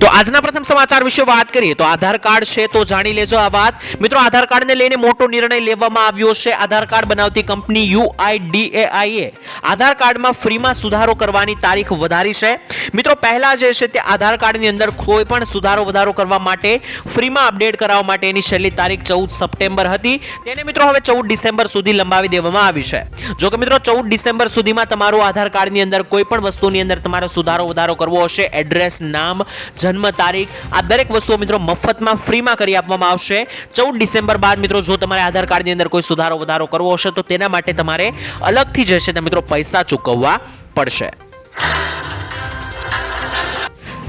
તો આજના પ્રથમ સમાચાર વિશે વાત કરીએ તો આધાર કાર્ડ છે તો જાણી લેજો આ વાત. મિત્રો, આધાર કાર્ડને લઈને મોટો નિર્ણય લેવામાં આવ્યો છે. આધાર કાર્ડ બનાવતી કંપની યુઆઈડીએઆઈએ આધાર કાર્ડમાં ફ્રીમાં સુધારો કરવાની તારીખ વધારી છે. મિત્રો, પહેલા જે છે તે આધાર કાર્ડની અંદર કોઈ પણ સુધારો, વધારો કરવા માટે ફ્રીમાં અપડેટ કરાવવા માટેની છેલ્લી તારીખ ચૌદ સપ્ટેમ્બર હતી. તેને મિત્રો હવે ચૌદ ડિસેમ્બર સુધી લંબાવી દેવામાં આવી છે. જો કે મિત્રો, ચૌદ ડિસેમ્બર સુધીમાં તમારું આધાર કાર્ડની અંદર કોઈ પણ વસ્તુની અંદર તમારો સુધારો, વધારો કરવો હશે. એડ્રેસ, નામ જન્મ તારીખ આ દરેક વસ્તુઓ મિત્રો મફતમાં ફ્રીમાં કરી આપવામાં આવશે. ચૌદ ડિસેમ્બર બાદ મિત્રો જો તમારે આધાર કાર્ડની અંદર કોઈ સુધારો વધારો કરવો હશે તો તેના માટે તમારે અલગથી જે છે તે મિત્રો પૈસા ચૂકવવા પડશે.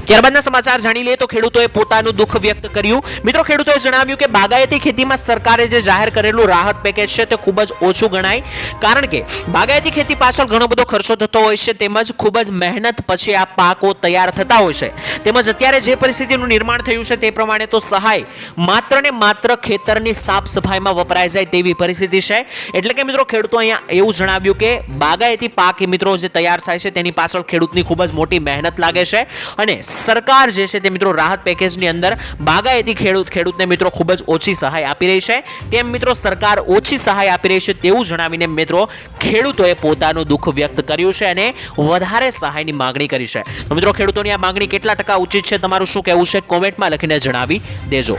ત્યારબાદના સમાચાર જાણી લઈએ તો ખેડૂતોએ પોતાનું દુઃખ વ્યક્ત કર્યું. મિત્રો, ખેડૂતોએ જણાવ્યું કે બાગાયતી ખેતીમાં સરકારે જે જાહેર કરેલું રાહત પેકેજ છે તે ખૂબ જ ઓછું ગણાય. કારણ કે બાગાયતી ખેતી પાછળ ઘણો બધો ખર્ચો થતો હોય છે, તેમજ ખૂબ જ મહેનત પછી આ પાકો તૈયાર થતા હોય છે. તેમજ અત્યારે જે પરિસ્થિતિનું નિર્માણ થયું છે તે પ્રમાણે તો સહાય માત્ર ને માત્ર ખેતરની સાફ સફાઈમાં વપરાય જાય તેવી પરિસ્થિતિ છે. એટલે કે મિત્રો, ખેડૂતો અહીંયા એવું જણાવ્યું કે બાગાયતી પાક મિત્રો જે તૈયાર થાય છે તેની પાછળ ખેડૂતની ખૂબ જ મોટી મહેનત લાગે છે. અને સરકાર જે છે તે મિત્રો રાહત પેકેજની અંદર બાગાયતી ખેડૂત ખેડૂતને મિત્રો ખૂબ જ ઓછી સહાય આપી રહી છે. તેમ મિત્રો સરકાર ઓછી સહાય આપી રહી છે તેવું જણાવીને મિત્રો ખેડૂતોએ પોતાનું દુઃખ વ્યક્ત કર્યું છે અને વધારે સહાયની માંગણી કરી છે. તો મિત્રો ખેડૂતોની આ માગણી કેટલા ટકા ઉચિત છે? તમારું શું કહેવું છે? કોમેન્ટમાં લખીને જણાવી દેજો.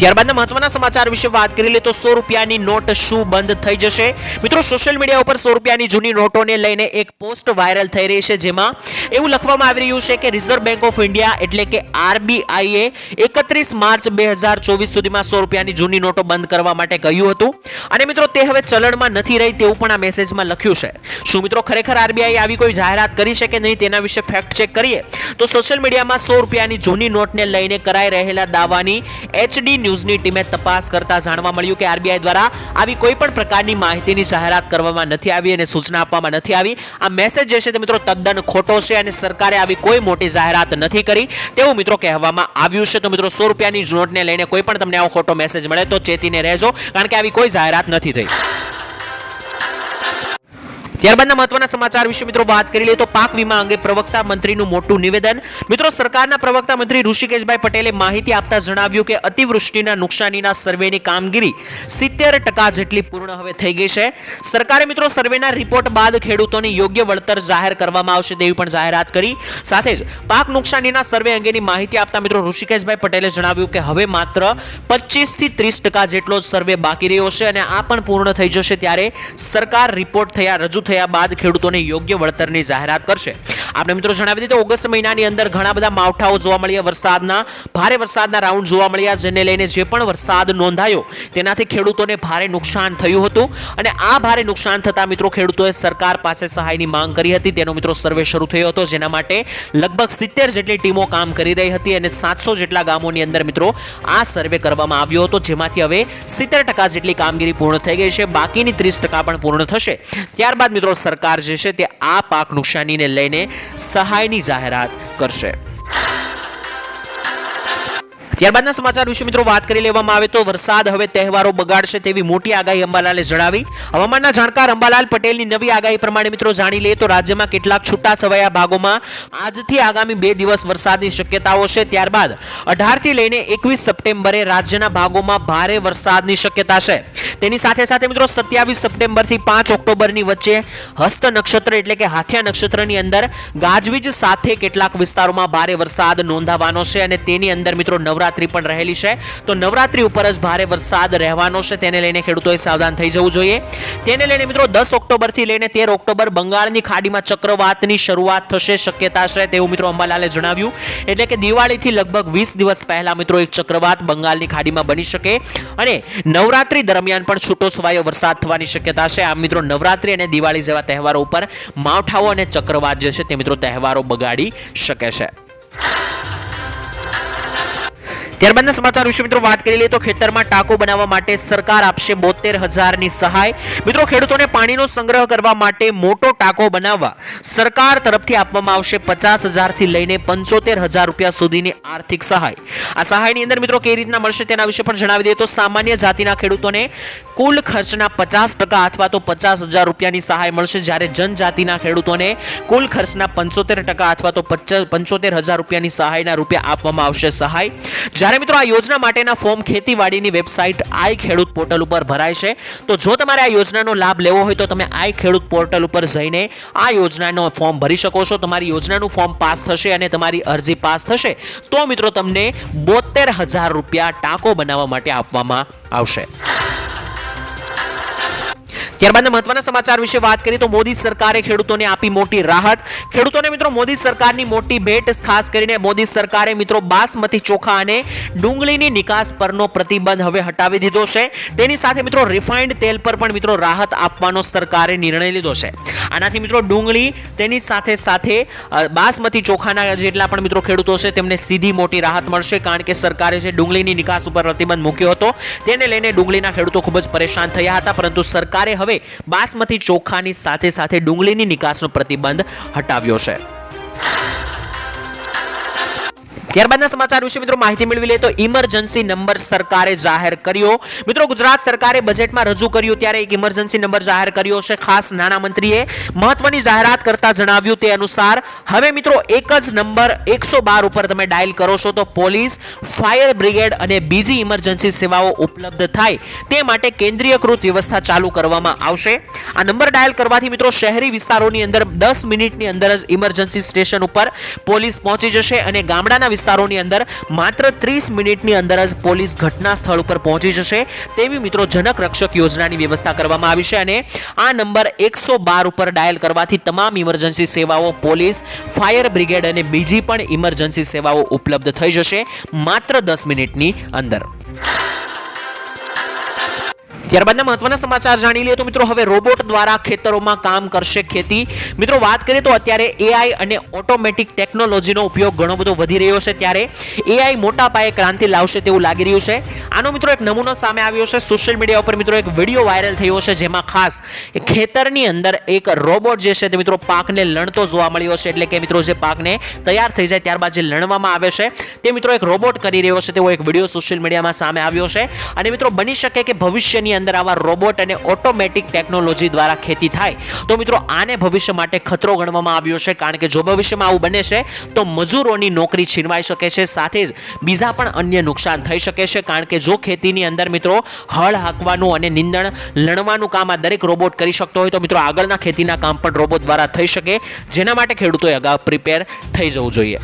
ત્યારબાદના મહત્વના સમાચાર વિશે વાત કરી લે તો સો રૂપિયાની નોટ શું બંધ થઈ જશે? મિત્રો સોશિયલ મીડિયા ઉપર સો રૂપિયાની જૂની નોટોને લઈને એક પોસ્ટ વાયરલ થઈ રહી છે જેમાં એવું લખવામાં આવી રહ્યું છે કે રિઝર્વ બેંક ઓફ ઇન્ડિયા એટલે કે આરબીઆઈએ એકત્રીસ માર્ચ બે હજાર ચોવીસ સુધીમાં સો રૂપિયાની જૂની નોટો બંધ કરવા માટે કહ્યું હતું. અને મિત્રો, તે હવે ચલણમાં નથી રહી તેવું પણ આ મેસેજમાં લખ્યું છે. શું મિત્રો, ખરેખર આરબીઆઈ આવી કોઈ જાહેરાત કરી છે કે નહીં તેના વિશે ફેક્ટ ચેક કરીએ? તો સોશિયલ મીડિયામાં સો રૂપિયાની જૂની નોટને લઈને કરાઈ રહેલા દાવાની એચડી ન્યૂઝની ટીમે તપાસ કરતા જાણવા મળ્યું કે આરબીઆઈ દ્વારા આવી કોઈ પણ પ્રકારની માહિતીની જાહેરાત કરવામાં નથી આવી અને સૂચના આપવામાં નથી આવી. આ મેસેજ જે છે તે મિત્રો તદ્દન ખોટો છે અને સરકારે આવી કોઈ મોટી જાહેરાત નથી કરી. તેવું મિત્રો કહેવામાં આવ્યું છે. તો મિત્રો સો રૂપિયાની નોટને લઈને કોઈ પણ તમને આવો ખોટો મેસેજ મળે તો ચેતીને રહેજો, કારણ કે આવી કોઈ જાહેરાત નથી થઈ. ત્યારબાદના મહત્વના સમાચાર વિશે મિત્રો વાત કરી લઈએ તો પાક વીમા અંગે પ્રવક્તા મંત્રીનું મોટું નિવેદન. મિત્રો, સરકારના પ્રવક્તા મંત્રી ઋષિકેશભાઈ પટેલે માહિતી આપતા જણાવ્યું કે અતિવૃષ્ટિના નુકસાનીના સર્વેની કામગીરી સિત્તેર ટકા જેટલી પૂર્ણ હવે થઈ ગઈ છે. સરકારે મિત્રો સર્વેના રિપોર્ટ બાદ ખેડૂતોને યોગ્ય વળતર જાહેર કરવામાં આવશે તેવી પણ જાહેરાત કરી. સાથે જ પાક નુકસાનીના સર્વે અંગેની માહિતી આપતા મિત્રો ઋષિકેશભાઈ પટેલે જણાવ્યું કે હવે માત્ર પચીસથી ત્રીસ ટકા જેટલો જ સર્વે બાકી રહ્યો છે અને આ પણ પૂર્ણ થઈ જશે ત્યારે સરકાર રિપોર્ટ થયા રજૂ થયા બાદ ખેડૂતોને યોગ્ય વળતરની જાહેરાત કરશે. આપણે મિત્રો જણાવી દીધું ઓગસ્ટ મહિનાની અંદર ઘણા બધા માવઠાઓ જોવા મળ્યા. વરસાદના, ભારે વરસાદના રાઉન્ડ જોવા મળ્યા, જેને લઈને જે પણ વરસાદ નોંધાયો, તેનાથી ખેડૂતોને ભારે નુકસાન થયું હતું. અને આ ભારે નુકસાન થતા મિત્રો ખેડૂતોએ સરકાર પાસે સહાયની માંગ કરી હતી. તેનો મિત્રો સર્વે શરૂ થયો હતો. જેના માટે લગભગ સિત્તેર જેટલી ટીમો કામ કરી રહી હતી અને સાતસો જેટલા ગામોની અંદર મિત્રો આ સર્વે કરવામાં આવ્યો હતો. જેમાંથી હવે સિત્તેર ટકા જેટલી કામગીરી પૂર્ણ થઈ ગઈ છે. બાકીની ત્રીસ ટકા પણ પૂર્ણ થશે. ત્યારબાદ મિત્રો, સરકાર જે છે તે આ પાક નુકસાનીને લઈને સહાયની જાહેરાત કરશે. ત્યારબાદના સમાચાર વિશે મિત્રો વાત કરી લેવામાં આવે તો વરસાદ હવે તહેવારો બગાડશે તેવી મોટી આગાહી અંબાલાલે જણાવી. હવામાનના જાણકાર અંબાલાલ પટેલની નવી આગાહી પ્રમાણે મિત્રો જાણી લઈએ તો રાજ્યમાં કેટલાક છૂટા છવાયા ભાગોમાં આજથી આગામી બે દિવસ વરસાદની શક્યતાઓ છે. ત્યારબાદ અઢારથી લઈને એકવીસ સપ્ટેમ્બરે રાજ્યના ભાગોમાં ભારે વરસાદની શક્યતા છે. તેની સાથે સાથે મિત્રો સત્યાવીસ સપ્ટેમ્બરથી પાંચ ઓક્ટોબરની વચ્ચે હસ્ત નક્ષત્ર એટલે કે હાથિયા નક્ષત્રની અંદર ગાજવીજ સાથે કેટલાક વિસ્તારોમાં ભારે વરસાદ નોંધાવાનો છે અને તેની અંદર મિત્રો નવરાત્રી પણ રહેલી છે. તો નવરાત્રી ઉપર જ ભારે વરસાદ રહેવાનો છે. તેને લઈને ખેડૂતોએ સાવધાન થઈ જવું જોઈએ. તેને લઈને મિત્રો દસ ઓક્ટોબરથી લઈને તેર ઓક્ટોબર બંગાળની ખાડીમાં ચક્રવાતની શરૂઆત થશે શક્યતા છે તેવું મિત્રો અંબાલાલે જણાવ્યું. એટલે કે દિવાળીથી લગભગ વીસ દિવસ પહેલા મિત્રો એક ચક્રવાત બંગાળની ખાડીમાં બની શકે. અને નવરાત્રી દરમિયાન પણ છૂટો છવાયો વરસાદ થવાની શક્યતા છે. આ મિત્રો નવરાત્રી અને દિવાળી જેવા તહેવારો ઉપર માવઠાઓ અને ચક્રવાત જે છે તે મિત્રો તહેવારો બગાડી શકે છે. ત્યારબાદના સમાચાર વિશે મિત્રો વાત કરી લઈએ તો ખેતરમાં ટાંકો બનાવવા માટે સરકાર આપશે બોતેર હજારની સહાય. મિત્રો ખેડૂતોને પાણીનો સંગ્રહ કરવા માટે મોટો ટાંકો બનાવવા સરકાર તરફથી આપવામાં આવશે પચાસ હજારથી લઈને પંચોતેર હજાર રૂપિયા સુધીની આર્થિક સહાય. આ સહાયની અંદર મિત્રો કઈ રીતના મળશે તેના વિશે પણ જણાવી દઈએ તો સામાન્ય જાતિના ખેડૂતોને કુલ ખર્ચના પચાસ ટકા અથવા તો પચાસ હજાર રૂપિયાની સહાય મળશે જ્યારે જનજાતિના ખેડૂતોને કુલ ખર્ચના પંચોતેર ટકા અથવા તો પંચોતેર હજાર રૂપિયાની સહાયના રૂપિયા આપવામાં આવશે સહાય. જ્યારે મિત્રો આ યોજના માટેના ફોર્મ ખેતીવાડીની વેબસાઇટ આઈ ખેડૂત પોર્ટલ ઉપર ભરાય છે. તો જો તમારે આ યોજનાનો લાભ લેવો હોય તો તમે આઈ ખેડૂત પોર્ટલ ઉપર જઈને આ યોજનાનો ફોર્મ ભરી શકો છો. તમારી યોજનાનું ફોર્મ પાસ થશે અને તમારી અરજી પાસ થશે. તો મિત્રો તમને બોતેર હજાર રૂપિયા ટાંકો બનાવવા માટે આપવામાં આવશે. ત્યારબાદના મહત્વના સમાચાર વિશે વાત કરીએ તો મોદી સરકારે ખેડૂતોને આપી મોટી રાહત. ખેડૂતોને મિત્રો મોદી સરકારની મોટી ભેટ, ખાસ કરીને મોદી સરકારે મિત્રો બાસમતી ચોખા અને ડુંગળીની નિકાસ પરનો પ્રતિબંધ હવે હટાવી દીધો છે. તેની સાથે મિત્રો રિફાઇન્ડ તેલ પર પણ મિત્રો રાહત આપવાનો સરકારે નિર્ણય લીધો છે. આનાથી મિત્રો ડુંગળી, તેની સાથે સાથે બાસમતી ચોખાના જેટલા પણ મિત્રો ખેડૂતો છે, તેમને સીધી મોટી રાહત મળશે. કારણ કે સરકારે જે ડુંગળીની નિકાસ ઉપર પ્રતિબંધ મૂક્યો હતો, તેને લઈને ડુંગળીના ખેડૂતો ખૂબ જ પરેશાન થયા હતા. પરંતુ સરકારે હવે બાસમતી ચોખાની સાથે સાથે ડુંગળીની નિકાસનો પ્રતિબંધ હટાવ્યો છે. ત્યારબાદના સમાચાર વિશે મિત્રો માહિતી મેળવી લે તો ઇમરજન્સી નંબર સરકારે જાહેર કર્યો. મિત્રો ગુજરાત સરકારે બજેટમાં રજૂ કર્યું ત્યારે એક ઇમરજન્સી નંબર જાહેર કર્યો છે. ખાસ નાણામંત્રીએ મહત્વની જાહેરાત કરતા જણાવ્યું તે અનુસાર, હવે મિત્રો એક જ નંબર એકસો બાર ઉપર તમે ડાયલ કરો છો તો પોલીસ, ફાયર બ્રિગેડ અને બીજી ઇમરજન્સી સેવાઓ ઉપલબ્ધ થાય. તે માટે કેન્દ્રીયકૃત વ્યવસ્થા ચાલુ કરવામાં આવશે. આ નંબર ડાયલ કરવાથી મિત્રો શહેરી વિસ્તારોની અંદર દસ મિનિટની અંદર જ ઇમરજન્સી સ્ટેશન ઉપર પોલીસ પહોંચી જશે અને ગામડાના વિસ્તારોની અંદર માત્ર ત્રીસ મિનિટની અંદર જ પોલીસ ઘટના સ્થળ ઉપર પહોંચી જશે. તેવી મિત્રો જનક રક્ષક યોજનાની વ્યવસ્થા કરવામાં આવી છે અને આ નંબર એકસો બાર ઉપર ડાયલ કરવાથી તમામ ઇમરજન્સી સેવાઓ પોલીસ, ફાયર બ્રિગેડ અને બીજી પણ ઇમરજન્સી સેવાઓ ઉપલબ્ધ થઈ જશે માત્ર દસ મિનિટની અંદર. ત્યારબાદના મહત્વના સમાચાર જાણી લઈએ તો મિત્રો, હવે રોબોટ દ્વારા ખેતરોમાં કામ કરશે ખેતી. મિત્રો, વાત કરીએ તો અત્યારે એઆઈ અને ઓટોમેટિક ટેકનોલોજીનો ઉપયોગ ઘણો બધો વધી રહ્યો છે. ત્યારે એઆઈ મોટા પાયે ક્રાંતિ લાવશે તેવું લાગી રહ્યું છે. આનો મિત્રો એક નમૂનો સામે આવ્યો છે. સોશિયલ મીડિયા ઉપર મિત્રો એક વીડિયો વાયરલ થયો છે, જેમાં ખાસ ખેતરની અંદર એક રોબોટ જે છે તે મિત્રો પાકને લણતો જોવા મળ્યો છે. એટલે કે મિત્રો, જે પાકને તૈયાર થઈ જાય ત્યારબાદ જે લણવામાં આવે છે, તે મિત્રો એક રોબોટ કરી રહ્યો છે. તેવો એક વીડિયો સોશિયલ મીડિયામાં સામે આવ્યો છે. અને મિત્રો, બની શકે કે ભવિષ્યની અંદર આવા રોબોટ અને ઓટોમેટિક ટેકનોલોજી દ્વારા ખેતી થાય. તો મિત્રો, આને ભવિષ્ય માટે ખતરો ગણવામાં આવ્યો છે, કારણ કે જો ભવિષ્યમાં આવું બને છે, તો મજૂરોની નોકરી છીનવાઈ શકે છે, સાથે જ બીજા પણ અન્ય નુકસાન થઈ શકે છે, કારણ કે જો ખેતીની અંદર મિત્રો હળ હાંકવાનું અને નિંદણ લણવાનું કામ આ દરેક રોબોટ કરી શકતો હોય, તો મિત્રો આગળના ખેતીના કામ પણ રોબોટ દ્વારા થઈ શકે. જેના માટે ખેડૂતોએ અગાઉ પ્રિપેર થઈ જવું જોઈએ.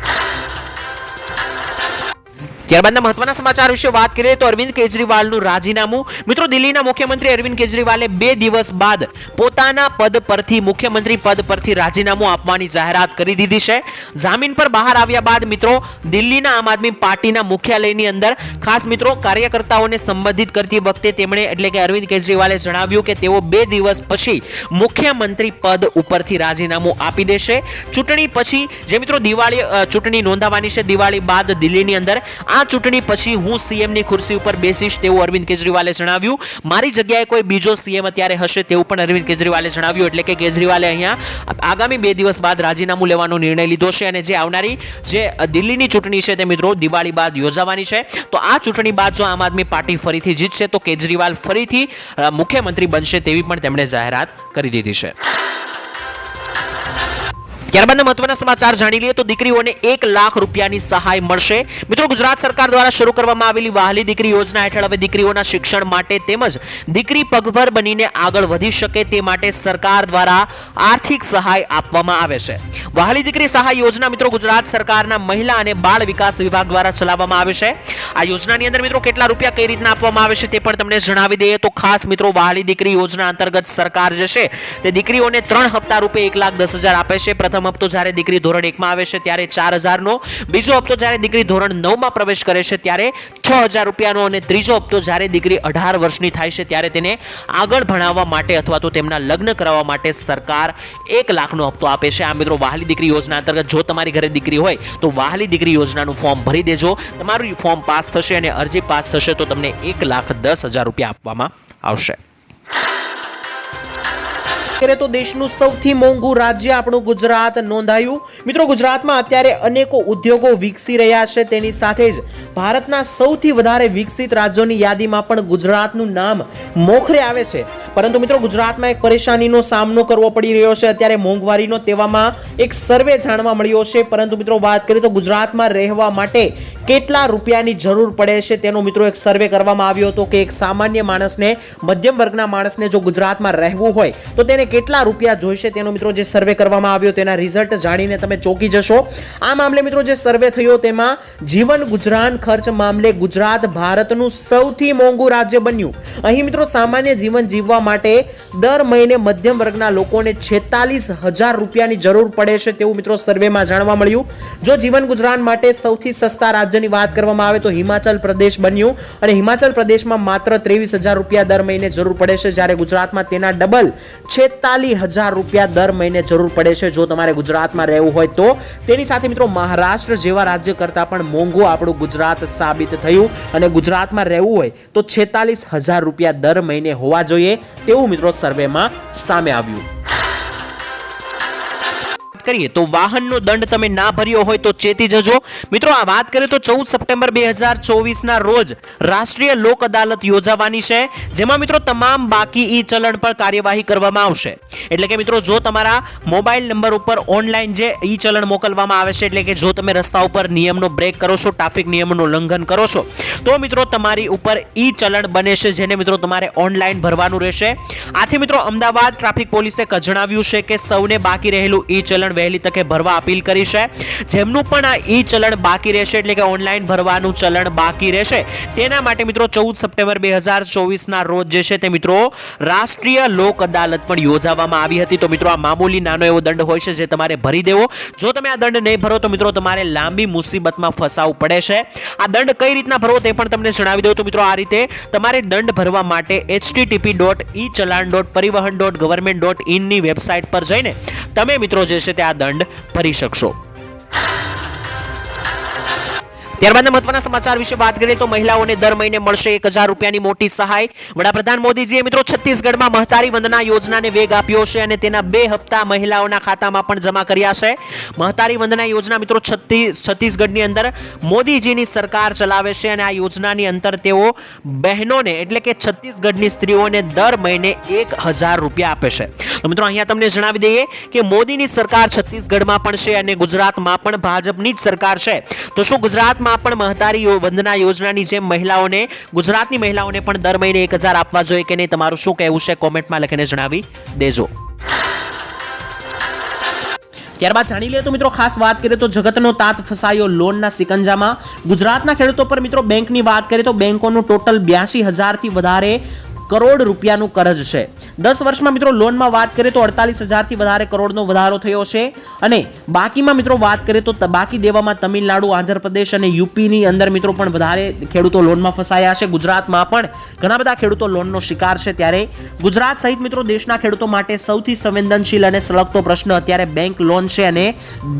ત્યારબાદના મહત્વના સમાચાર વિશે વાત કરીએ તો અરવિંદ કેજરીવાલનું રાજીનામું. મિત્રો, દિલ્હીના મુખ્યમંત્રી અરવિંદ કેજરીવાલે બે દિવસ બાદ પોતાના પદ પરથી, મુખ્યમંત્રી પદ પરથી રાજીનામું આપવાની જાહેરાત કરી દીધી છે. જામીન પર બહાર આવ્યા બાદ, મિત્રો, દિલ્હીના આમ આદમી પાર્ટીના મુખ્યાલયની અંદર ખાસ, મિત્રો, કાર્યકર્તાઓને સંબોધિત કરતી વખતે તેમણે, એટલે કે અરવિંદ કેજરીવાલે જણાવ્યું કે તેઓ બે દિવસ પછી મુખ્યમંત્રી પદ ઉપરથી રાજીનામું આપી દેશે. ચૂંટણી પછી જે, મિત્રો, દિવાળી ચૂંટણી નોંધાવાની છે, દિવાળી બાદ દિલ્હીની અંદર આ ચૂંટણી પછી હું સીએમની ખુરશી ઉપર બેસીશ તેવું અરવિંદ કેજરીવાલે જણાવ્યું. મારી જગ્યાએ કોઈ બીજો સીએમ અત્યારે હશે તેવું પણ અરવિંદ કેજરીવાલે જણાવ્યું, એટલે કે કેજરીવાલે અહીંયા આગામી બે દિવસ બાદ રાજીનામું લેવાનો નિર્ણય લીધો છે અને જે આવનારી જે દિલ્હીની ચૂંટણી છે તે મિત્રો દિવાળી બાદ યોજાવાની છે. તો આ ચૂંટણી બાદ જો આમ આદમી પાર્ટી ફરીથી જીતશે તો કેજરીવાલ ફરીથી મુખ્યમંત્રી બનશે તેવી પણ તેમણે જાહેરાત કરી દીધી છે. ત્યારબાદના મહત્વના સમાચાર જાણી લઈએ તો દીકરીઓને એક લાખ રૂપિયાની સહાય મળશે. મિત્રો, ગુજરાત સરકાર દ્વારા શરૂ કરવામાં આવેલી વહાલી દીકરી યોજના હેઠળ હવે દીકરીઓના શિક્ષણ માટે તેમજ દીકરી પગભર બનીને આગળ વધી શકે તે માટે સરકાર દ્વારા આર્થિક સહાય આપવામાં આવે છે. વહાલી દીકરી સહાય યોજના મિત્રો, ગુજરાત સરકારના મહિલા અને બાળ વિકાસ વિભાગ દ્વારા ચલાવવામાં આવે છે. આ યોજનાની અંદર મિત્રો કેટલા રૂપિયા કઈ રીતના આપવામાં આવે છે તે પણ તમને જણાવી દઈએ તો ખાસ મિત્રો, વહાલી દીકરી યોજના અંતર્ગત સરકાર જે છે તે દીકરીઓને ત્રણ હપ્તા રૂપે એક લાખ દસ હજાર આપે છે. પ્રથમ હપ્તો જ્યારે દીકરી ધોરણ એકમાં આવે છે ત્યારે ચાર હજારનો. બીજો હપ્તો જ્યારે દીકરી ધોરણ નવમાં પ્રવેશ કરે છે ત્યારે છ હજાર રૂપિયાનો અને ત્રીજો હપ્તો જ્યારે દીકરી અઢાર વર્ષની થાય છે ત્યારે તેને આગળ ભણાવવા માટે અથવા તો તેમના લગ્ન કરાવવા માટે સરકાર એક લાખનો હપ્તો આપે છે. આ મિત્રો વહાલી દીકરી યોજના અંતર્ગત જો તમારી ઘરે દીકરી હોય તો વાહલી દીકરી યોજનાનું ફોર્મ ભરી દેજો. તમારું ફોર્મ પાસ થશે અને અરજી પાસ થશે તો તમને એક લાખ દસ હજાર રૂપિયા આપવામાં આવશે. કરે તો દેશનું સૌથી મોંઘું રાજ્ય આપણું ગુજરાત નોંધાયું. મિત્રો, ગુજરાતમાં અત્યારે અનેકો ઉદ્યોગો વિકસી રહ્યા છે. તેની સાથે જ ભારતના સૌથી વધારે વિકસિત રાજ્યોની યાદીમાં પણ ગુજરાતનું નામ મોખરે આવે છે. પરંતુ મિત્રો, ગુજરાતમાં એક પરેશાનીનો સામનો કરવો પડી રહ્યો છે. અત્યારે મોંઘવારીનો તેવામાં એક સર્વે જાણવા મળ્યો છે. પરંતુ મિત્રો, વાત કરીએ તો ગુજરાતમાં રહેવા માટે કેટલા રૂપિયાની જરૂર પડે છે તેનો મિત્રો એક સર્વે કરવામાં આવ્યો હતો કે એક સામાન્ય માણસને, મધ્યમ વર્ગના માણસને જો ગુજરાતમાં રહેવું હોય, તો તેને કેટલા રૂપિયા જોઈશે તેનો મિત્રો જે સર્વે કરવામાં આવ્યો તેના રિઝલ્ટ જાણીને તમે ચોંકી જશો. આ મામલે મિત્રો જે સર્વે થયો તેમાં જીવન ગુજરાન ખર્ચ મામલે ગુજરાત ભારતનું સૌથી મોંઘું રાજ્ય બન્યું. અહીં મિત્રો સામાન્ય જીવન જીવવા માટે દર મહિને મધ્યમ વર્ગના લોકોને છેતાલીસ હજાર રૂપિયાની જરૂર પડે છે તેવું મિત્રો સર્વેમાં જાણવા મળ્યું. જો જીવન ગુજરાન માટે સૌથી સસ્તા રાજ્યની વાત કરવામાં આવે તો હિમાચલ પ્રદેશ બન્યું. અને હિમાચલ પ્રદેશમાં માત્ર ત્રેવીસ હજાર રૂપિયા દર મહિને જરૂર પડે છે. જ્યારે ગુજરાતમાં તેના ડબલ છેતાલીસ હજાર રૂપિયા દર મહિને જરૂર પડે છે. જો તમારે ગુજરાતમાં રહેવું હોય તો. તેની સાથે મિત્રો મહારાષ્ટ્ર જેવા રાજ્ય કરતાં પણ મોંઘું આપણું ગુજરાત સાબિત થયું. અને ગુજરાતમાં રહેવું હોય તો છેતાલીસ હજાર રૂપિયા દર મહિને હોવા જોઈએ. તેવું મિત્રો સર્વેમાં સામે આવ્યું. કરીએ તો વાહનનો દંડ તમે ના ભર્યો હોય તો ચેતી જજો. મિત્રો, આ વાત કરીએ તો ચૌદ સપ્ટેમ્બર બે હજાર ચોવીસના રોજ રાષ્ટ્રીય લોક અદાલત યોજાવાની છે, જેમાં મિત્રો તમામ બાકી ઈ ચલણ પર કાર્યવાહી કરવામાં આવશે. એટલે કે મિત્રો, જો તમારા મોબાઈલ નંબર ઉપર ઓનલાઈન જે ઈ ચલણ મોકલવામાં આવે છે, એટલે કે જો તમે રસ્તા ઉપર નિયમનો બ્રેક કરો છો, ટ્રાફિક નિયમનું ઉલ્લંઘન કરો છો, તો મિત્રો તમારી ઉપર ઈ ચલણ બને છે, જેને મિત્રો તમારે ઓનલાઈન ભરવાનું રહેશે. આથી મિત્રો, અમદાવાદ ટ્રાફિક પોલીસે જણાવ્યું છે કે સૌને બાકી રહેલું ઈ ચલણ વહેલી તકે ભરવા અપીલ કરી છે. જેમનું પણ આ ઈ ચલણ બાકી રહેશે, એટલે કે ઓનલાઈન ભરવાનું ચલણ બાકી રહેશે. તેના માટે મિત્રો ચૌદ સપ્ટેમ્બર બે હજાર ચોવીસના રોજ જે છે તે મિત્રો રાષ્ટ્રીય લોક અદાલત પણ યોજાવામાં આવી હતી. તો મિત્રો આ મામૂલી નાનો એવો દંડ હોય છે જે તમારે ભરી દેવો. જો તમે આ દંડ નહીં ભરો તો મિત્રો તમારે લાંબી મુસીબતમાં ફસાવવું પડે છે. આ દંડ કઈ રીતના ભરવો તે પણ તમને જણાવી દઉં. તો મિત્રો આ રીતે તમારે દંડ ભરવા માટે HTTP dot e challan dot Parivahan dot government dot ઇનની website પર જઈને તમે મિત્રો જે છે તે આ દંડ ભરી શકશો. ત્યારબાદના મહત્વના સમાચાર વિશે વાત કરીએ તો મહિલાઓને દર મહિને મળશે એક હજાર રૂપિયાની મોટી સહાય. વડાપ્રધાન મોદીજીએ મિત્રો છત્તીસગઢમાં મહતારી વંદના યોજનાને વેગ આપ્યો છે અને તેના બે હપ્તા મહિલાઓના ખાતામાં પણ જમા કર્યા છે. મહતારી વંદના યોજના મિત્રો છત્તીસ છત્તીસગઢની અંદર મોદીજીની સરકાર ચલાવે છે અને આ યોજનાની અંતર તેઓ બહેનોને એટલે કે છત્તીસગઢની સ્ત્રીઓને દર મહિને એક હજાર રૂપિયા આપે છે. તો મિત્રો અહીંયા તમને જણાવી દઈએ કે મોદીની સરકાર છત્તીસગઢમાં પણ છે અને ગુજરાતમાં પણ ભાજપની જ સરકાર છે. તો શું ગુજરાતમાં પણ મહતારી વંદના યોજનાની જેમ મહિલાઓને, ગુજરાતની મહિલાઓને પણ દર મહિને એક હજાર આપવા જોઈએ કે નહીં? તમારું શું કહેવું છે? કોમેન્ટમાં લખીને જણાવી દેજો. ત્યારબાદ જાણી લઈએ તો મિત્રો ખાસ વાત કરીએ તો જગતનો તાત ફસાયો લોનના સિકંજામાં. ગુજરાતના ખેડૂતો પર મિત્રો બેંકની વાત કરીએ તો બેંકોનું ટોટલ બ્યાસી હજારથી વધારે કરોડ રૂપિયાનું કરજ છે. દસ વર્ષમાં મિત્રો લોનમાં વાત કરીએ તો અડતાલીસ હજારથી વધારે કરોડનો વધારો થયો છે. અને બાકીમાં મિત્રો વાત કરીએ તો બાકી દેવામાં તમિલનાડુ, આંધ્રપ્રદેશ અને યુપીની અંદર મિત્રો પણ વધારે ખેડૂતો લોનમાં ફસાયા છે. ગુજરાતમાં પણ ઘણા બધા ખેડૂતો લોનનો શિકાર છે ત્યારે ગુજરાત સહિત મિત્રો દેશના ખેડૂતો માટે સૌથી સંવેદનશીલ અને સળગતો પ્રશ્ન અત્યારે બેંક લોન છે અને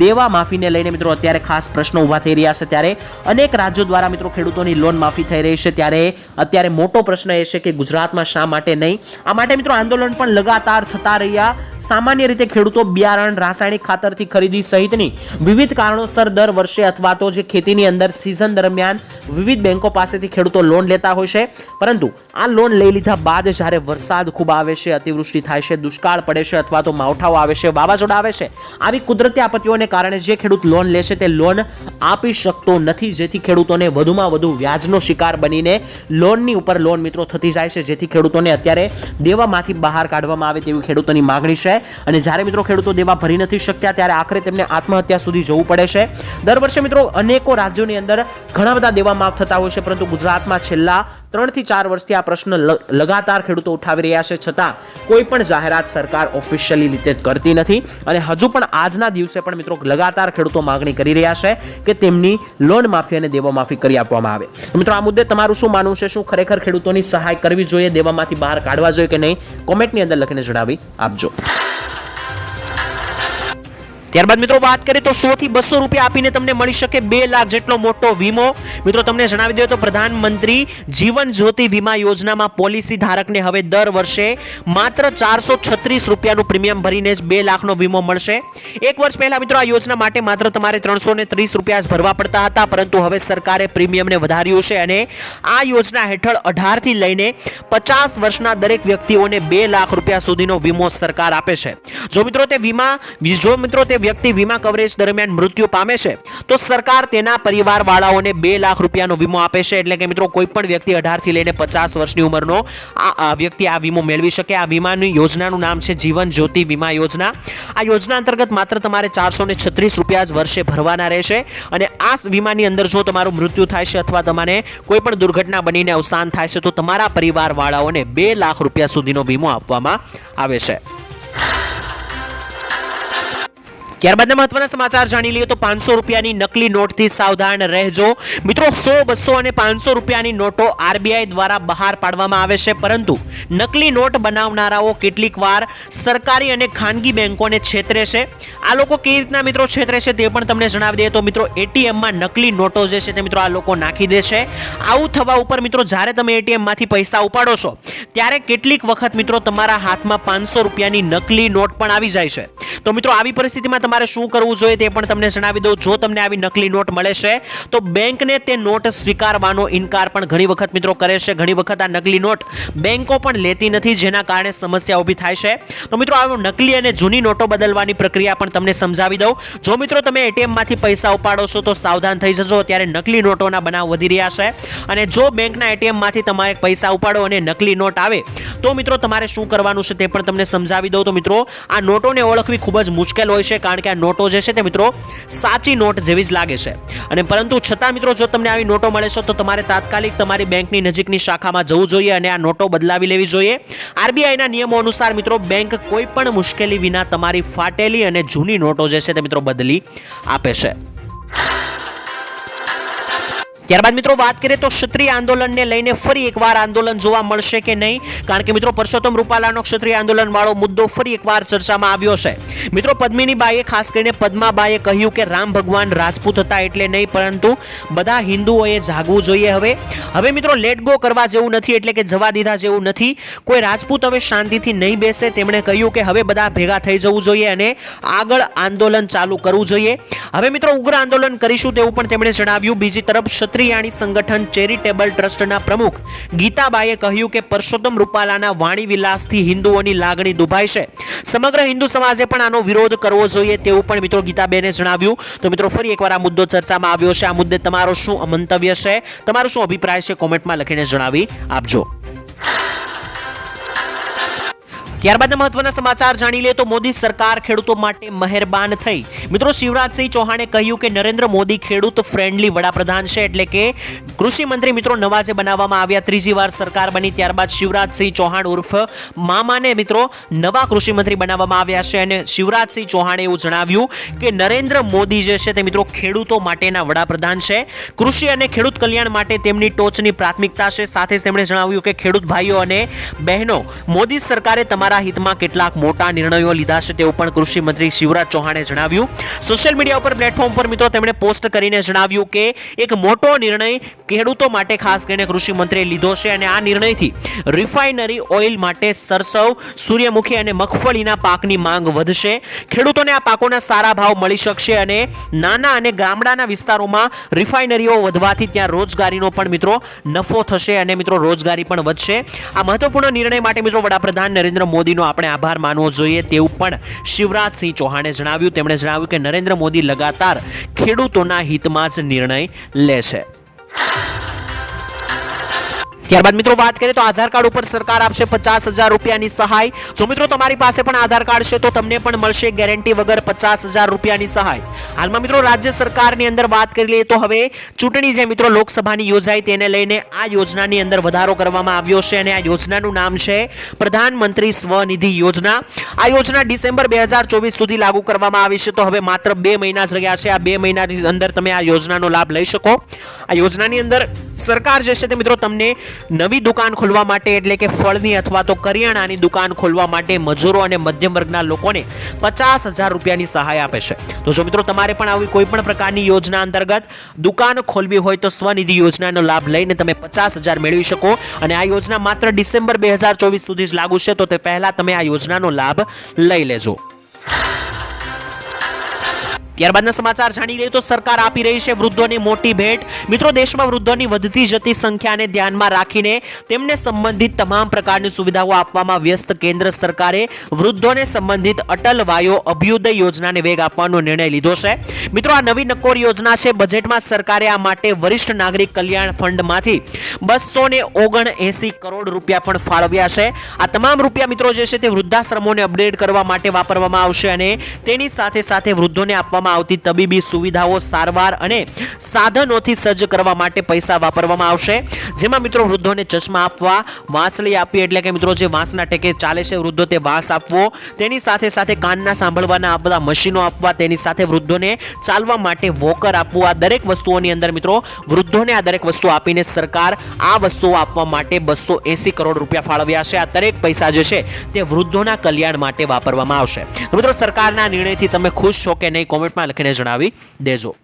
દેવા માફીને લઈને મિત્રો અત્યારે ખાસ પ્રશ્નો ઊભા થઈ રહ્યા છે ત્યારે અનેક રાજ્યો દ્વારા મિત્રો ખેડૂતોની લોન માફી થઈ રહી છે ત્યારે અત્યારે મોટો પ્રશ્ન એ છે કે ગુજરાતમાં શા માટે નહીં? આ માટે મિત્રો આંદોલન પણ લગાતાર થતા રહ્યા. સામાન્ય રીતે ખેડૂતો બિયારણ રાસાયણિક ખાતરથી ખરીદી સહિતની વિવિધ કારણોસર દર વર્ષે અથવા તો જે ખેતીની અંદર સિઝન દરમિયાન વિવિધ બેંકો પાસેથી ખેડૂતો લોન લેતા હોય છે. પરંતુ આ લોન લઈ લીધા બાદ જ્યારે વરસાદ ખૂબ આવે છે, અતિવૃષ્ટિ થાય છે, દુષ્કાળ પડે છે અથવા તો માવઠાઓ આવે છે, વાવાઝોડા આવે છે, આવી કુદરતી આપત્તિઓને કારણે જે ખેડૂત લોન લેશે તે લોન આપી શકતો નથી. જેથી ખેડૂતોને વધુમાં વધુ વ્યાજનો શિકાર બનીને લોનની ઉપર લોન મિત્રો થતી જાય છે. જેથી ખેડૂતોને અત્યારે દેવામાંથી બહાર કાઢવામાં આવે તેવી ખેડૂતોની માગણી છે. અને જ્યારે મિત્રો ખેડૂતો દેવા ભરી નથી શકતા, ત્યારે આખરે તેમને આત્મહત્યા સુધી જવું પડે છે. દર વર્ષે મિત્રો અનેકો રાજ્યોની અંદર ઘણા બધા દેવા માફ થતા હોય છે, પરંતુ ગુજરાતમાં છેલ્લા ત્રણથી ચાર વર્ષથી આ પ્રશ્ન લગાતાર ખેડૂતો ઉઠાવી રહ્યા છે, છતાં કોઈ પણ જાહેરાત સરકાર ઓફિશિયલી રીતે કરતી નથી. અને હજુ પણ આજના દિવસે પણ મિત્રો લગાતાર ખેડૂતો માગણી કરી રહ્યા છે કે તેમની લોન માફી અને દેવા માફી કરી આપવામાં આવે. મિત્રો, આ મુદ્દે તમારું શું માનવું છે? શું ખરેખર ખેડૂતોની સહાય કરવી જોઈએ, દેવામાંથી બહાર કાઢવા જોઈએ કે નહીં? કોમેન્ટની અંદર લખીને જણાવી આપજો. ત્યારબાદ મિત્રો વાત કરીએ તો સો થી બસો રૂપિયા આપીને તમને મળી શકે બે લાખ જેટલો મોટો વીમો. મિત્રો તમને જણાવી દઈએ તો પ્રધાનમંત્રી જીવન જ્યોતિ વીમા યોજનામાં પોલિસી ધારકને હવે દર વર્ષે માત્ર ચારસો છત્રીસ રૂપિયાનું પ્રીમિયમ ભરીને જ બે લાખનો વીમો મળશે. એક વર્ષ પહેલા મિત્રો આ યોજના માટે માત્ર તમારે ત્રણસો ને ત્રીસ રૂપિયા જ ભરવા પડતા હતા, પરંતુ હવે સરકારે પ્રીમિયમને વધાર્યું છે અને આ યોજના હેઠળ અઢારથી લઈને પચાસ વર્ષના દરેક વ્યક્તિઓને બે લાખ રૂપિયા સુધીનો વીમો સરકાર આપે છે. જો મિત્રો તે વીમા, જો મિત્રો તે વ્યક્તિ વીમા કવરેજ દરમિયાન મૃત્યુ પામે છે, તો સરકાર તેના પરિવારવાળાઓને બે લાખ રૂપિયાનો વીમો આપે છે. એટલે કે મિત્રો, કોઈ પણ વ્યક્તિ અઢારથી લઈને પચાસ વર્ષની ઉંમરનો આ વ્યક્તિ આ વીમો મેળવી શકે. આ વીમાની યોજનાનું નામ છે જીવન જ્યોતિ વીમા યોજના. આ યોજના અંતર્ગત માત્ર તમારે ચારસો ને છત્રીસ રૂપિયા જ વર્ષે ભરવાના રહેશે અને આ વીમાની અંદર જો તમારું મૃત્યુ થાય છે અથવા તમારે કોઈ પણ દુર્ઘટના બનીને અવસાન થાય છે, તો તમારા પરિવારવાળાઓને બે લાખ રૂપિયા સુધીનો વીમો આપવામાં આવે છે. ત્યારબાદના મહત્વના સમાચાર જાણી લઈએ તો પાંચસો રૂપિયાની નકલી નોટથી સાવધાન રહેજો. મિત્રો, સો, બસો અને પાંચસો રૂપિયાની નોટો આરબીઆઈ દ્વારા બહાર પાડવામાં આવે છે. પરંતુ નકલી નોટ બનાવનારાઓ કેટલીક વાર સરકારી અને ખાનગી બેંકોને છેતરે છે. આ લોકો કેવી રીતના મિત્રો છેતરે છે તે પણ તમને જણાવી દઈએ તો મિત્રો, એટીએમમાં નકલી નોટો જે છે તે મિત્રો આ લોકો નાખી દે છે. આવું થવા ઉપર મિત્રો, જ્યારે તમે એટીએમમાંથી પૈસા ઉપાડો છો, ત્યારે કેટલીક વખત મિત્રો તમારા હાથમાં પાંચસો રૂપિયાની નકલી નોટ પણ આવી જાય છે. તો મિત્રો, આવી પરિસ્થિતિમાં તમારે શું કરવું જોઈએ તે પણ તમને જણાવી દઉં. જો તમને આવી નકલી નોટ મળે છે, તો બેંકને તે નોટ સ્વીકારવાનો ઇનકાર પણ ઘણી વખત મિત્રો કરે છે. ઘણી વખત આ નકલી નોટ બેંકો પણ લેતી નથી, જેના કારણે સમસ્યા ઊભી થાય છે. તો મિત્રો આ નકલી અને જૂની નોટો બદલવાની પ્રક્રિયા પણ તમને સમજાવી દઉં. જો મિત્રો, તમે એટીએમમાંથી પૈસા ઉપાડો છો, તો સાવધાન થઈ જજો. ત્યારે નકલી નોટોના બનાવ વધી રહ્યા છે. અને જો બેંકના એટીએમમાંથી તમારે પૈસા ઉપાડો અને નકલી નોટ આવે, તો મિત્રો, તમારે શું કરવાનું છે તે પણ તમને સમજાવી દઉં. તો મિત્રો, આ નોટોને ઓળખવી ખૂબ જ મુશ્કેલ હોય છે, કારણ કે આ નોટો જે છે તે મિત્રો સાચી નોટ જેવી જ લાગે છે. અને પરંતુ છતાં મિત્રો જો તમને આવી નોટો મળે છે તો તમારે તાત્કાલિક તમારી બેંકની નજીકની શાખામાં જવું જોઈએ અને આ નોટો બદલાવી લેવી જોઈએ. આરબીઆઈના નિયમો અનુસાર મિત્રો બેંક કોઈ પણ મુશ્કેલી વિના તમારી ફાટેલી અને જૂની નોટો જે છે તે મિત્રો બદલી આપે છે. ત્યારબાદ મિત્રો વાત કરીએ તો ક્ષત્રિય આંદોલનને લઈને ફરી એકવાર આંદોલન જોવા મળશે કે નહીં? કારણ કે મિત્રો પરસોત્તમ રૂપાલાનો ક્ષત્રિય આંદોલન વાળો મુદ્દો ફરી એકવાર ચર્ચામાં આવ્યો છે. મિત્રો પદ્મિની બાઈએ ખાસ કરીને પદ્માબાઈએ કહ્યું કે રામ ભગવાન રાજપૂત હતા એટલે નહીં, પરંતુ બધા હિન્દુઓએ જાગવું જોઈએ હવે. હવે મિત્રો લેટ ગો કરવા જેવું નથી, એટલે કે જવા દીધા જેવું નથી. કોઈ રાજપૂત હવે શાંતિથી નહીં બેસે. તેમણે કહ્યું કે હવે બધા ભેગા થઈ જવું જોઈએ અને આગળ આંદોલન ચાલુ કરવું જોઈએ. હવે મિત્રો ઉગ્ર આંદોલન કરીશું તેવું પણ તેમણે જણાવ્યું. બીજી તરફ ક્ષત્રિયાણી સંગઠન ચેરિટેબલ ટ્રસ્ટના પ્રમુખ ગીતાબાઈએ કહ્યું કે પરસોત્તમ રૂપાલાના વાણી વિલાસથી હિન્દુઓની લાગણી દુભાઈ છે. સમગ્ર હિન્દુ સમાજે પણ આનો વિરોધ કરવો જોઈએ તેવું પણ મિત્રો ગીતાબેને જણાવ્યું. તો મિત્રો, ફરી એકવાર આ મુદ્દો ચર્ચામાં આવ્યો છે. આ મુદ્દે તમારો શું મંતવ્ય છે? તમારો શું અભિપ્રાય છે? કોમેન્ટમાં લખીને જણાવી આપજો. ત્યારબાદના મહત્વના સમાચાર જાણી લે તો મોદી સરકાર ખેડૂતો માટે મહેરબાન થઈ. મિત્રો, શિવરાજસિંહ ચૌહાણે કહ્યું કે નરેન્દ્ર મોદી ખેડૂત ફ્રેન્ડલી વડાપ્રધાન છે એટલે કે કૃષિ મંત્રી મિત્રો નવા જે બનાવવામાં આવ્યા, ત્રીજી વાર સરકાર બની, ત્યારબાદ શિવરાજસિંહ ચૌહાણ ઉર્ફ મામાને મિત્રો નવા કૃષિ મંત્રી બનાવવામાં આવ્યા છે અને શિવરાજસિંહ ચૌહાણે એવું જણાવ્યું કે નરેન્દ્ર મોદી જે છે તે મિત્રો ખેડૂતો માટેના વડાપ્રધાન છે. કૃષિ અને ખેડૂત કલ્યાણ માટે તેમની ટોચની પ્રાથમિકતા છે. સાથે તેમણે જણાવ્યું કે ખેડૂત ભાઈઓ અને બહેનો, મોદી સરકારે તમારા હિતમાં કેટલાક મોટા નિર્ણયો લીધા છે તેવું પણ કૃષિ મંત્રી શિવરાજ ચૌહાણે જણાવ્યું. સોશિયલ મીડિયા ઉપર પ્લેટફોર્મ પર મિત્રો તેમણે પોસ્ટ કરીને જણાવ્યું કે એક મોટો નિર્ણય ખેડૂતો માટે ખાસ કરીને કૃષિ લીધો છે અને આ નિર્ણયથી રિફાઇનરી ઓઇલ માટે સરસવ, સૂર્યમુખી અને મગફળીના પાકની માંગ વધશે. ખેડૂતોને આ પાકોના સારા ભાવ મળી શકશે અને નાના અને ગામડાના વિસ્તારોમાં રિફાઇનરીઓ વધવાથી ત્યાં રોજગારીનો પણ મિત્રો નફો થશે અને મિત્રો રોજગારી પણ વધશે. આ મહત્વપૂર્ણ નિર્ણય માટે મિત્રો વડાપ્રધાન નરેન્દ્ર મોદીનો આપણે આભાર માનવો જોઈએ તેવું પણ શિવરાજસિંહ ચૌહાણે જણાવ્યું. તેમણે જણાવ્યું કે નરેન્દ્ર મોદી લગાતાર ખેડૂતોના હિતમાં જ નિર્ણય લે છે. ત્યારબાદ મિત્રો વાત કરીએ તો આધાર કાર્ડ ઉપર સરકાર આપશે પચાસ હજાર રૂપિયાની સહાય. જો મિત્રો તમારી પાસે પણ આધાર કાર્ડ છે તો તમને પણ મળશે ગેરંટી વગર પચાસ હજાર રૂપિયાની સહાય. હાલમાં મિત્રો રાજ્ય સરકારની અંદર વાત કરી લઈએ તો હવે ચૂંટણી જે મિત્રો લોકસભાની યોજાઈ તેને લઈને આ યોજનાની અંદર વધારો કરવામાં આવ્યો છે અને આ યોજનાનું નામ છે પ્રધાનમંત્રી સ્વનિધિ યોજના. આ યોજના ડિસેમ્બર બે હજાર ચોવીસ સુધી લાગુ કરવામાં આવી છે તો હવે માત્ર બે મહિના જ રહ્યા છે. આ બે મહિનાની અંદર તમે આ યોજનાનો લાભ લઈ શકો. આ યોજનાની અંદર સરકાર જે છે તે મિત્રો તમને નવી દુકાન ખોલવા માટે એટલે કે ફળની અથવા તો કરિયાણાની દુકાન ખોલવા માટે મજૂરો અને મધ્યમ વર્ગના લોકોને પચાસ હજાર રૂપિયાની સહાય આપે છે. તો જો મિત્રો તમારે પણ આવી કોઈ પણ પ્રકારની યોજના અંતર્ગત દુકાન ખોલવી હોય તો સ્વનિધિ યોજનાનો લાભ લઈને તમે પચાસ હજાર મેળવી શકો અને આ યોજના માત્ર ડિસેમ્બર બે હજાર ચોવીસ સુધી જ લાગુ છે તો તે પહેલાં તમે આ યોજનાનો લાભ લઈ લેજો. ત્યારબાદના સમાચાર જાણી લઈએ તો સરકાર આપી રહી છે વૃદ્ધોને મોટી ભેટ. મિત્રો, દેશમાં વૃદ્ધોની વધતી જતી સંખ્યાને ધ્યાનમાં રાખીને તેમને સંબંધિત તમામ પ્રકારની સુવિધાઓ આપવામાં વ્યસ્ત કેન્દ્ર સરકારે વૃદ્ધોને સંબંધિત અટલ વાયો અભ્યુદય યોજનાને વેગ આપવાનો નિર્ણય લીધો છે. મિત્રો, આ નવી નક્કોર યોજના છે. બજેટમાં સરકારે આ માટે વરિષ્ઠ નાગરિક કલ્યાણ ફંડમાંથી બસો ને ઓગણ એસી કરોડ રૂપિયા પણ ફાળવ્યા છે. આ તમામ રૂપિયા, મિત્રો, જે છે તે વૃદ્ધાશ્રમોને અપડેટ કરવા માટે વાપરવામાં આવશે અને તેની સાથે સાથે વૃદ્ધોને આપવામાં આવતી તબીબી સુવિધાઓ સારવાર અને સાધનોથી સજ્જ કરવા માટે પૈસા વાપરવામાં આવશે. જેમાં મિત્રો વૃદ્ધોને ચશ્મા આપવા, વાંસળી આપવી એટલે કે મિત્રો જે વાંસના ટેકે ચાલે છે વૃદ્ધો તે વાંસ આપવો. તેની સાથે સાથે કાનના સાંભળવાના આ બધા મશીનો આપવા, તેની સાથે વૃદ્ધોને ચાલવા માટે વોકર આપવું. આ દરેક વસ્તુઓની અંદર મિત્રો વૃદ્ધોને આ દરેક વસ્તુ આપીને સરકાર આ વસ્તુઓ આપવા માટે બસો એસી કરોડ રૂપિયા ફાળવ્યા છે. આ દરેક પૈસા જે છે તે વૃદ્ધોના કલ્યાણ માટે વાપરવામાં આવશે. મિત્રો સરકારના નિર્ણયથી તમે ખુશ છો કે નહીં? કોમેન્ટમાં લખીને જણાવી દેજો.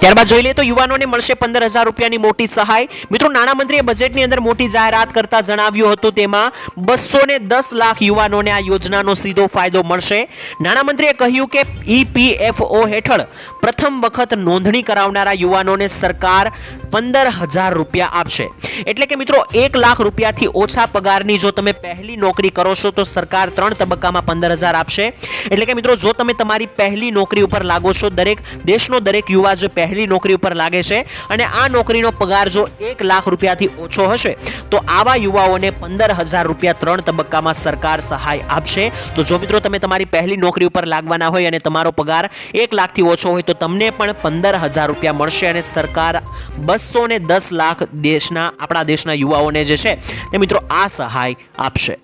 ત્યારબાદ જોઈ લઈએ તો યુવાનોને મળશે પંદર હજાર રૂપિયાની મોટી સહાય. મિત્રો, નાણામંત્રીએ બજેટની અંદર મોટી જાહેરાત કરતા જણાવ્યું હતું, તેમાં બસો ને દસ લાખ યુવાનોને આ યોજનાનો સીધો ફાયદો મળશે. નાણામંત્રીએ કહ્યું કે ઈપીએફઓ હેઠળ પ્રથમ વખત નોંધણી કરાવનારા યુવાનોને સરકાર પંદર હજાર રૂપિયા આપશે. એટલે કે મિત્રો, એક લાખ રૂપિયાથી ઓછા પગારની જો તમે પહેલી નોકરી કરો છો, તો સરકાર ત્રણ તબક્કામાં પંદર હજાર આપશે. એટલે કે મિત્રો, જો તમે તમારી પહેલી નોકરી ઉપર લાગો છો, દરેક દેશનો દરેક યુવા જે પહેલી નોકરી ઉપર લાગે છે અને આ નોકરીનો પગાર જો એક લાખ રૂપિયાથી ઓછો હશે, તો આવા યુવાઓને પંદર હજાર રૂપિયા ત્રણ તબક્કામાં સરકાર સહાય આપશે. તો જો મિત્રો તમે તમારી પહેલી નોકરી ઉપર લાગવાના હોય અને તમારો પગાર એક લાખથી ઓછો હોય, તો તમને પણ પંદર હજાર રૂપિયા મળશે અને સરકાર બસો દસ લાખ દેશના, આપણા દેશના યુવાઓને જે છે તે મિત્રો આ સહાય આપશે.